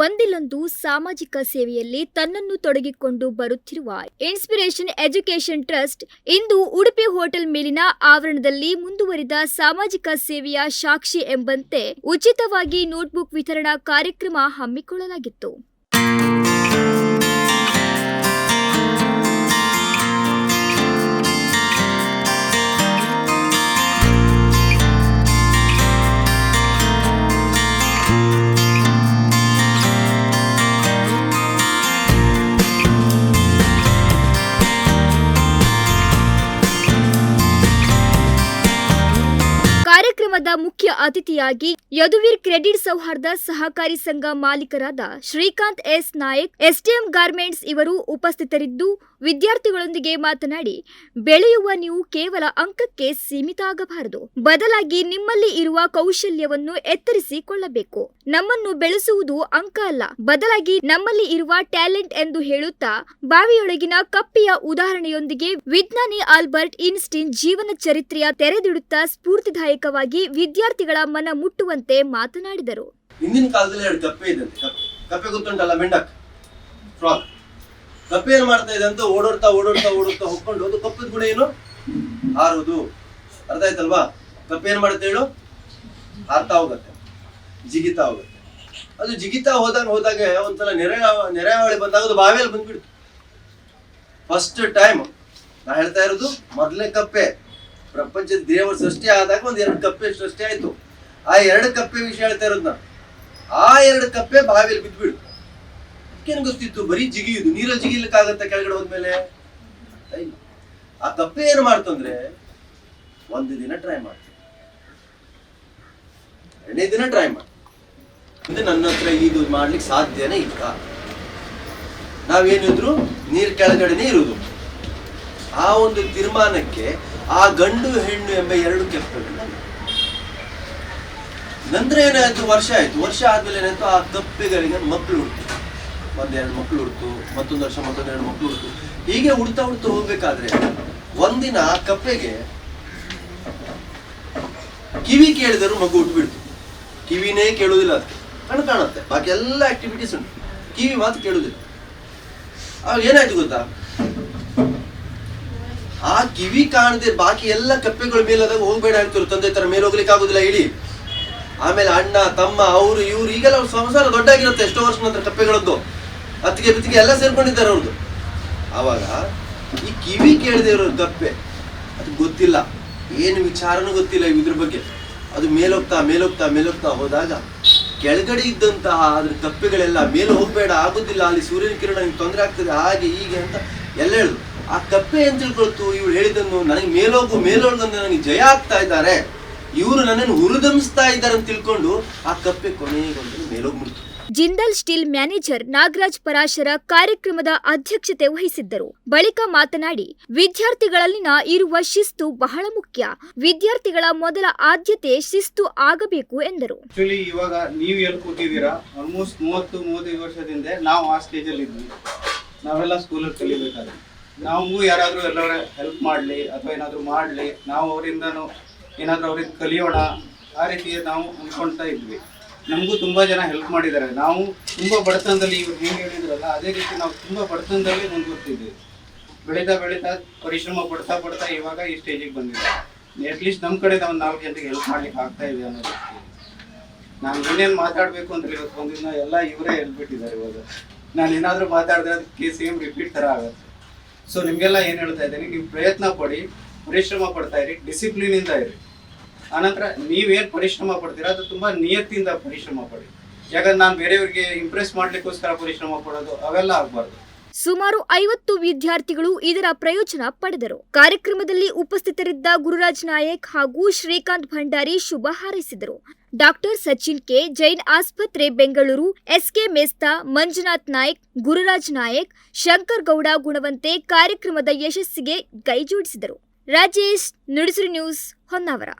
ಒಂದಿಲ್ಲೊಂದು ಸಾಮಾಜಿಕ ಸೇವೆಯಲ್ಲಿ ತನ್ನನ್ನು ತೊಡಗಿಕೊಂಡು ಬರುತ್ತಿರುವ ಇನ್ಸ್ಪಿರೇಷನ್ ಎಜುಕೇಷನ್ ಟ್ರಸ್ಟ್ ಇಂದು ಉಡುಪಿ ಹೋಟೆಲ್ ಮೇಲಿನ ಆವರಣದಲ್ಲಿ ಮುಂದುವರಿದ ಸಾಮಾಜಿಕ ಸೇವೆಯ ಸಾಕ್ಷಿ ಎಂಬಂತೆ ಉಚಿತವಾಗಿ ನೋಟ್ಬುಕ್ ವಿತರಣಾ ಕಾರ್ಯಕ್ರಮ ಹಮ್ಮಿಕೊಳ್ಳಲಾಗಿತ್ತು. ಕಾರ್ಯಕ್ರಮದ ಮುಖ್ಯ ಅತಿಥಿಯಾಗಿ ಯದುವೀರ್ ಕ್ರೆಡಿಟ್ ಸೌಹಾರ್ದ ಸಹಕಾರಿ ಸಂಘ ಮಾಲೀಕರಾದ Srikanth S Nayak STM garments ಇವರು ಉಪಸ್ಥಿತರಿದ್ದು ವಿದ್ಯಾರ್ಥಿಗಳೊಂದಿಗೆ ಮಾತನಾಡಿ, ಬೆಳೆಯುವ ನೀವು ಕೇವಲ ಅಂಕಕ್ಕೆ ಸೀಮಿತ ಆಗಬಾರದು. ಬದಲಾಗಿ ನಿಮ್ಮಲ್ಲಿ ಇರುವ ಕೌಶಲ್ಯವನ್ನು ಎತ್ತರಿಸಿಕೊಳ್ಳಬೇಕು. ನಮ್ಮನ್ನು ಬೆಳೆಸುವುದು ಅಂಕ ಅಲ್ಲ. ಬದಲಾಗಿ ನಮ್ಮಲ್ಲಿ ಇರುವ ಟ್ಯಾಲೆಂಟ್ ಎಂದು ಹೇಳುತ್ತಾ, ಬಾವಿಯೊಳಗಿನ ಕಪ್ಪಿಯ ಉದಾಹರಣೆಯೊಂದಿಗೆ ವಿಜ್ಞಾನಿ ಆಲ್ಬರ್ಟ್ ಇನ್ಸ್ಟೀನ್ ಜೀವನ ಚರಿತ್ರೆಯ ತೆರೆದಿಡುತ್ತಾ ಸ್ಫೂರ್ತಿದಾಯಕವಾಗಿ ವಿದ್ಯಾರ್ಥಿಗಳ ಮನ ಮುಟ್ಟುವಂತೆ ಮಾತನಾಡಿದರು. ಹಿಂದಿನ ಕಾಲದಲ್ಲಿ ಎರಡು ಕಪ್ಪೆ ಇದ್ದಂತೆ ಕಪ್ಪೆ. ಕಪ್ಪೆ ಗೊತ್ತುಂಟಲ್ಲ ಮೆಂಡಕ್. ಫ್ರಾಗ್. ಕಪ್ಪೆ ಏನ್ ಮಾಡ್ತಾ ಇದೆ ಅಂತ ಓಡೋಡ್ತಾ ಓಡೋಡ್ತಾ ಓಡೋಡ್ತಾ ಹೋಗ್ಕೊಂಡು ಅದು ಕಪ್ಪದ ಗುಣ ಏನು? ಹಾರೋದು. ಅರ್ಥ ಆಯ್ತಲ್ವಾ? ಕಪ್ಪೆ ಏನ್ ಮಾಡುತ್ತೆ ಹೇಳು? ಹಾರ್ತಾ ಹೋಗತ್ತೆ. ಜಿಗಿತಾ ಹೋಗುತ್ತೆ. ಅದು ಜಿಗಿತಾ ಹೋದಾಗ ಹೋದಾಗ ಒಂದ್ಸಲ ನೆರೆ ನೆರೆಹಾವಳಿ ಬಂದಾಗ ಅದು ಬಾವಿಯಲ್ಲಿ ಬಂದ್ಬಿಡ್ತು. ಫಸ್ಟ್ ಟೈಮ್ ನಾ ಹೇಳ್ತಾ ಇರೋದು, ಮೊದಲೇ ಕಪ್ಪೆ. ಪ್ರಪಂಚದ ದೇವರ ಸೃಷ್ಟಿ ಆದಾಗ ಒಂದ್ ಎರಡು ಕಪ್ಪೆ ಸೃಷ್ಟಿ ಆಯ್ತು. ಆ ಎರಡು ಕಪ್ಪೆ ವಿಷಯ ಹೇಳ್ತಾ ಇರೋದು ನಾನು ಆ ಎರಡು ಕಪ್ಪೆ ಬಾವಿಯಲ್ಲಿ ಬಿದ್ದ್ಬಿಡ್ತು. ಅದಕ್ಕೇನು ಗೊತ್ತಿತ್ತು? ಬರೀ ಜಿಗಿಯುದು ನೀರಲ್ಲಿ ಜಿಗಿಲಿಕ್ಕಾಗತ್ತೆ ಕೆಳಗಡೆ ಹೋದ್ಮೇಲೆ? ಆ ಕಪ್ಪೆ ಏನು ಮಾಡ್ತು ಅಂದ್ರೆ ಒಂದು ದಿನ ಟ್ರೈ ಮಾಡ್ತು. ಎರಡನೇ ದಿನ ಟ್ರೈ ಮಾಡ್ತು. ಮುಂದೆ ನನ್ನ ಹತ್ರ ಇದು ಮಾಡ್ಲಿಕ್ಕೆ ಸಾಧ್ಯನೇ ಇಲ್ಲ. ನಾವೇನಿದ್ರು ನೀರ್ ಕೆಳಗಡೆನೆ ಇರುವುದು. ಆ ಒಂದು ತೀರ್ಮಾನಕ್ಕೆ ಆ ಗಂಡು ಹೆಣ್ಣು ಎಂಬ ಎರಡು ಕೆಪ್ಪೆಗಳು ನಂತರ ಏನಾಯ್ತು? ವರ್ಷ ಆಯ್ತು. ವರ್ಷ ಆದ್ಮೇಲೆ ಏನಾಯ್ತು? ಆ ಕಪ್ಪೆಗಳಿಗೆ ಮಕ್ಕಳು ಹುಡ್ತು. ಒಂದೆರಡು ಮಕ್ಕಳು ಹುಡ್ತು, ಮತ್ತೊಂದು ವರ್ಷ ಮತ್ತೊಂದೆರಡು ಮಕ್ಕಳು ಹುಡ್ತು. ಹೀಗೆ ಹುಡ್ತಾ ಹುಡ್ತಾ ಹೋಗ್ಬೇಕಾದ್ರೆ ಒಂದಿನ ಆ ಕಪ್ಪೆಗೆ ಕಿವಿ ಕೇಳಿದರೂ ಮಗು ಹುಟ್ಟುಬಿಡ್ತು ಕಿವಿನೇ ಕೇಳುವುದಿಲ್ಲ ಅದಕ್ಕೆ. ಕಣ್ಣು ಕಾಣುತ್ತೆ. ಬಾಕಿ ಎಲ್ಲ ಆಕ್ಟಿವಿಟೀಸ್ ಉಂಟು. ಕಿವಿ ಮಾತು ಕೇಳುವುದಿಲ್ಲ. ಅವಾಗ ಏನಾಯ್ತು ಗೊತ್ತಾ? ಆ ಕಿವಿ ಕಾಣದೆ ಬಾಕಿ ಎಲ್ಲ ಕಪ್ಪೆಗಳ ಮೇಲಾದಾಗ ಹೋಗ್ಬೇಡ ಅಂತಿರು ತಂದೆ ತರ ಮೇಲೆ ಹೋಗ್ಲಿಕ್ಕೆ ಆಗುದಿಲ್ಲ, ಹೇಳಿ. ಆಮೇಲೆ ಅಣ್ಣ, ತಮ್ಮ, ಅವರು, ಇವ್ರು, ಈಗೆಲ್ಲ ಅವ್ರ ಸಂಸಾರ ದೊಡ್ಡಾಗಿರುತ್ತೆ, ಎಷ್ಟೋ ವರ್ಷ ನಂತರ ಕಪ್ಪೆಗಳದ್ದು. ಅತ್ತಿಗೆ ಬಿತ್ತಿಗೆ ಎಲ್ಲ ಸೇರ್ಕೊಂಡಿದ್ದಾರೆ ಅವ್ರದ್ದು. ಆವಾಗ ಈ ಕಿವಿ ಕೇಳದೆ ಇರೋ ಕಪ್ಪೆ ಅದು ಗೊತ್ತಿಲ್ಲ. ಏನು ವಿಚಾರನೂ ಗೊತ್ತಿಲ್ಲ ಇದ್ರ ಬಗ್ಗೆ. ಅದು ಮೇಲೋಗ್ತಾ ಮೇಲೋಗ್ತಾ ಮೇಲೋಗ್ತಾ ಹೋದಾಗ ಕೆಳಗಡೆ ಇದ್ದಂತಹ ಅದ್ರ ಕಪ್ಪೆಗಳೆಲ್ಲ ಮೇಲೆ ಹೋಗ್ಬೇಡ, ಆಗುದಿಲ್ಲ, ಅಲ್ಲಿ ಸೂರ್ಯನ ಕಿರಣ ತೊಂದರೆ ಆಗ್ತದೆ, ಹಾಗೆ ಹೀಗೆ ಅಂತ ಎಲ್ಲ ಹೇಳುದು. ಆ ಕಪ್ಪೆ ಏನ್ ತಿಳ್ಕೊಳ್ತು ಇವ್ರು ಹೇಳಿದನ್ನು ನನಗೆ ಮೇಲೋಗು ಮೇಲೋಗಂದ್ರೆ ನನಗೆ ಜಯ ಆಗ್ತಾ ಇದ್ದಾರೆ. ಇವರು ನನ್ನನ್ನು ಹುರಿದಂಬಿಸ್ತಾ ಇದ್ದಾರೆ ಅಂತ ತಿಳ್ಕೊಂಡು ಆ ಕಪ್ಪೆ ಕೊನೆಗೊಂದು ಮೇಲೋಗ್ಬಿಡ್ತು ಜಿಂದಲ್ ಸ್ಟೀಲ್ ಮ್ಯಾನೇಜರ್ ನಾಗರಾಜ್ ಪರಾಶರ ಕಾರ್ಯಕ್ರಮದ ಅಧ್ಯಕ್ಷತೆ ವಹಿಸಿದ್ದರು. ಬಳಿಕ ಮಾತನಾಡಿ ವಿದ್ಯಾರ್ಥಿಗಳಲ್ಲಿನ ಇರುವ ಶಿಸ್ತು ಬಹಳ ಮುಖ್ಯ. ವಿದ್ಯಾರ್ಥಿಗಳ ಮೊದಲ ಆದ್ಯತೆ ಶಿಸ್ತು ಆಗಬೇಕು ಎಂದರು. ಇವಾಗ ನೀವು ಎಲ್ಲಿ ಕೂತಿದ್ದೀರಾ? ಆಲ್ಮೋಸ್ಟ್ ಮೂವತ್ತು ಮೂವತ್ತೈದು ವರ್ಷದಿಂದ ನಾವು ಆ ಸ್ಟೇಜಲ್ಲಿ ಇದ್ವಿ. ನಾವೆಲ್ಲ ಸ್ಕೂಲಲ್ಲಿ ಕಲಿಬೇಕಾದ್ರೆ. ನಾವು ಯಾರಾದರೂ ಎಲ್ಲರ ಹೆಲ್ಪ್ ಮಾಡಲಿ ಅಥವಾ ಏನಾದರೂ ಮಾಡಲಿ, ನಾವು ಅವರಿಂದನೂ ಏನಾದರೂ ಅವ್ರಿಗೆ ಕಲಿಯೋಣ, ಆ ರೀತಿ ನಾವು ಅಂದ್ಕೊಳ್ತಾ ಇದ್ವಿ. ನಮಗೂ ತುಂಬ ಜನ ಹೆಲ್ಪ್ ಮಾಡಿದ್ದಾರೆ. ನಾವು ತುಂಬ ಬಡತನದಲ್ಲಿ ಇವ್ರು ಹೇಗೆ ಹೇಳಿದ್ರಲ್ಲ, ಅದೇ ರೀತಿ ನಾವು ತುಂಬ ಬಡತನದಲ್ಲಿ ಮುಂದುವರ್ತಿದ್ವಿ. ಬೆಳೀತಾ ಬೆಳೀತಾ ಪರಿಶ್ರಮ ಪಡ್ತಾ ಪಡ್ತಾ ಇವಾಗ ಈ ಸ್ಟೇಜಿಗೆ ಬಂದಿದೆ. ಅಟ್ಲೀಸ್ಟ್ ನಮ್ಮ ಕಡೆ ನಾವು ನಾಲ್ಕು ಜನರಿಗೆ ಹೆಲ್ಪ್ ಮಾಡ್ಲಿಕ್ಕೆ ಆಗ್ತಾ ಇದೆ ಅನ್ನೋದು ನಾನು ಏನೇನು ಮಾತಾಡಬೇಕು ಅಂತ ಇವತ್ತು ಒಂದಿನ ಎಲ್ಲ ಇವರೇ ಹೇಳ್ಬಿಟ್ಟಿದ್ದಾರೆ ಇವಾಗ. ನಾನು ಏನಾದರೂ ಮಾತಾಡಿದ್ರೆ ಅದಕ್ಕೆ ಸೇಮ್ ರಿಪೀಟ್ ಥರ ಆಗುತ್ತೆ. ಸೊ ನಿಮಗೆಲ್ಲ ಏನು ಹೇಳ್ತಾ ಇದ್ದೀನಿ, ನೀವು ಪ್ರಯತ್ನ ಪಡಿ, ಪರಿಶ್ರಮ ಪಡ್ತಾ ಇರಿ ಡಿಸಿಪ್ಲಿನಿಂದ ಇರಿ. ಆನಂತರ ನೀವೇನು ಪರಿಶ್ರಮ ಪಡ್ತೀರಾ, ಅದು ತುಂಬಾ ನಿಯತ್ತಿಂದ ಪರಿಶ್ರಮ ಪಡಿ. ಯಾಕಂದ್ರೆ ನಾನು ಬೇರೆಯವ್ರಿಗೆ ಇಂಪ್ರೆಸ್ ಮಾಡ್ಲಿಕ್ಕೋಸ್ಕರ ಪರಿಶ್ರಮ ಪಡೋದು, ಅವೆಲ್ಲ ಆಗಬಾರ್ದು. ಸುಮಾರು ಐವತ್ತು ವಿದ್ಯಾರ್ಥಿಗಳು ಇದರ ಪ್ರಯೋಜನ ಪಡೆದರು. ಕಾರ್ಯಕ್ರಮದಲ್ಲಿ ಉಪಸ್ಥಿತರಿದ್ದ ಗುರುರಾಜ್ ನಾಯಕ್ ಹಾಗೂ ಶ್ರೀಕಾಂತ್ ಭಂಡಾರಿ ಶುಭ ಹಾರೈಸಿದರು. Doctor Sachin K. ಜೈನ್ ಆಸ್ಪತ್ರೆ, ಬೆಂಗಳೂರು, ಎಸ್ಕೆ ಮೇಸ್ತಾ, ಮಂಜುನಾಥ್ ನಾಯಕ್, ಗುರುರಾಜ್ ನಾಯಕ್, ಶಂಕರ್ ಗೌಡ ಗುಣವಂತೆ ಕಾರ್ಯಕ್ರಮದ ಯಶಸ್ಸಿಗೆ ಕೈಜೋಡಿಸಿದರು ರಾಜೇಶ್, ನುಡಿಸಿರಿ ನ್ಯೂಸ್ ಹೊನ್ನಾವರ.